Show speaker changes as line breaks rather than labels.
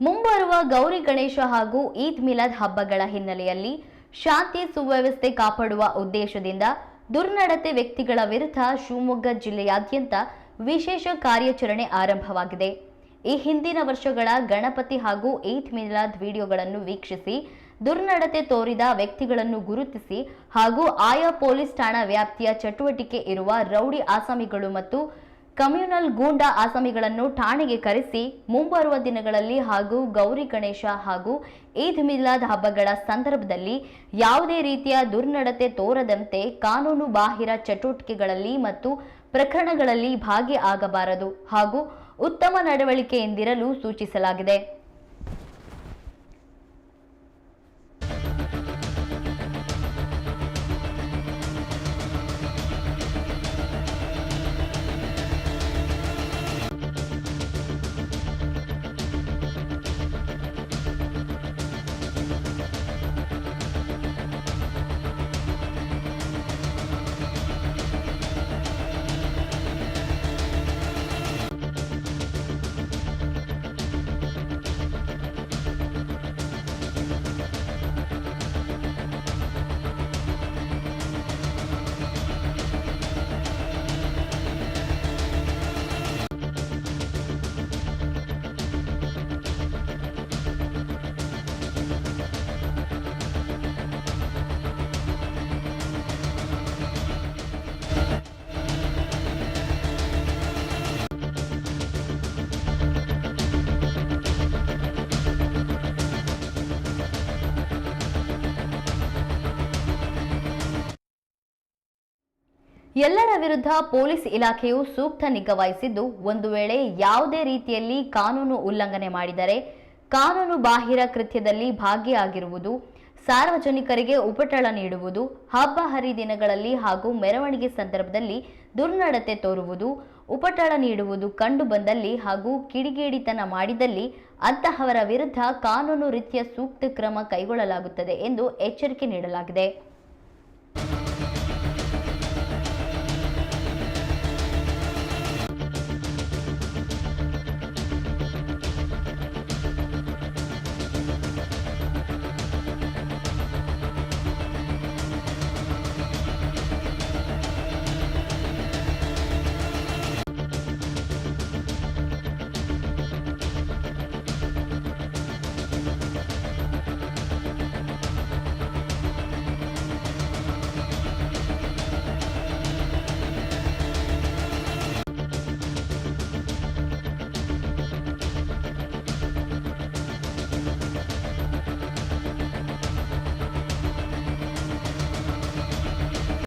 ಮುಂಬರುವ ಗೌರಿ ಗಣೇಶ ಹಾಗೂ ಈದ್ ಮಿಲಾದ್ ಹಬ್ಬಗಳ ಹಿನ್ನೆಲೆಯಲ್ಲಿ ಶಾಂತಿ ಸುವ್ಯವಸ್ಥೆ ಕಾಪಾಡುವ ಉದ್ದೇಶದಿಂದ ದುರ್ನಡತೆ ವ್ಯಕ್ತಿಗಳ ವಿರುದ್ಧ ಶಿವಮೊಗ್ಗ ಜಿಲ್ಲೆಯಾದ್ಯಂತ ವಿಶೇಷ ಕಾರ್ಯಾಚರಣೆ ಆರಂಭವಾಗಿದೆ. ಈ ಹಿಂದಿನ ವರ್ಷಗಳ ಗಣಪತಿ ಹಾಗೂ ಈದ್ ಮಿಲಾದ್ ವಿಡಿಯೋಗಳನ್ನು ವೀಕ್ಷಿಸಿ, ದುರ್ನಡತೆ ತೋರಿದ ವ್ಯಕ್ತಿಗಳನ್ನು ಗುರುತಿಸಿ ಹಾಗೂ ಆಯಾ ಪೊಲೀಸ್ ಠಾಣಾ ವ್ಯಾಪ್ತಿಯ ಚಟುವಟಿಕೆ ಇರುವ ರೌಡಿ ಆಸಾಮಿಗಳು ಮತ್ತು ಕಮ್ಯುನಲ್ ಗೂಂಡಾ ಆಸಾಮಿಗಳನ್ನು ಠಾಣೆಗೆ ಕರೆಸಿ ಮುಂಬರುವ ದಿನಗಳಲ್ಲಿ ಹಾಗೂ ಗೌರಿ ಗಣೇಶ ಹಾಗೂ ಈದ್ ಮಿಲಾದ್ ಹಬ್ಬಗಳ ಸಂದರ್ಭದಲ್ಲಿ ಯಾವುದೇ ರೀತಿಯ ದುರ್ನಡತೆ ತೋರದಂತೆ ಕಾನೂನು ಬಾಹಿರ ಚಟುವಟಿಕೆಗಳಲ್ಲಿ ಮತ್ತು ಪ್ರಕರಣಗಳಲ್ಲಿ ಭಾಗಿ ಆಗಬಾರದು ಹಾಗೂ ಉತ್ತಮ ನಡವಳಿಕೆಯಿಂದಿರಲು ಸೂಚಿಸಲಾಗಿದೆ. ಎಲ್ಲರ ವಿರುದ್ಧ ಪೊಲೀಸ್ ಇಲಾಖೆಯು ಸೂಕ್ತ ನಿಗಾ ವಹಿಸಿದ್ದು, ಒಂದು ವೇಳೆ ಯಾವುದೇ ರೀತಿಯಲ್ಲಿ ಕಾನೂನು ಉಲ್ಲಂಘನೆ ಮಾಡಿದರೆ ಕಾನೂನು ಬಾಹಿರ ಕೃತ್ಯದಲ್ಲಿ ಭಾಗಿಯಾಗಿರುವುದು, ಸಾರ್ವಜನಿಕರಿಗೆ ಉಪಟಳ ನೀಡುವುದು, ಹಬ್ಬ ಹರಿದಿನಗಳಲ್ಲಿ ಹಾಗೂ ಮೆರವಣಿಗೆ ಸಂದರ್ಭದಲ್ಲಿ ದುರ್ನಡತೆ ತೋರುವುದು, ಉಪಟಳ ನೀಡುವುದು ಕಂಡು ಬಂದಲ್ಲಿ ಹಾಗೂ ಕಿಡಿಗೇಡಿತನ ಮಾಡಿದಲ್ಲಿ ಅಂತಹವರ ವಿರುದ್ಧ ಕಾನೂನು ರೀತಿಯ ಸೂಕ್ತ ಕ್ರಮ ಕೈಗೊಳ್ಳಲಾಗುತ್ತದೆ ಎಂದು ಎಚ್ಚರಿಕೆ ನೀಡಲಾಗಿದೆ.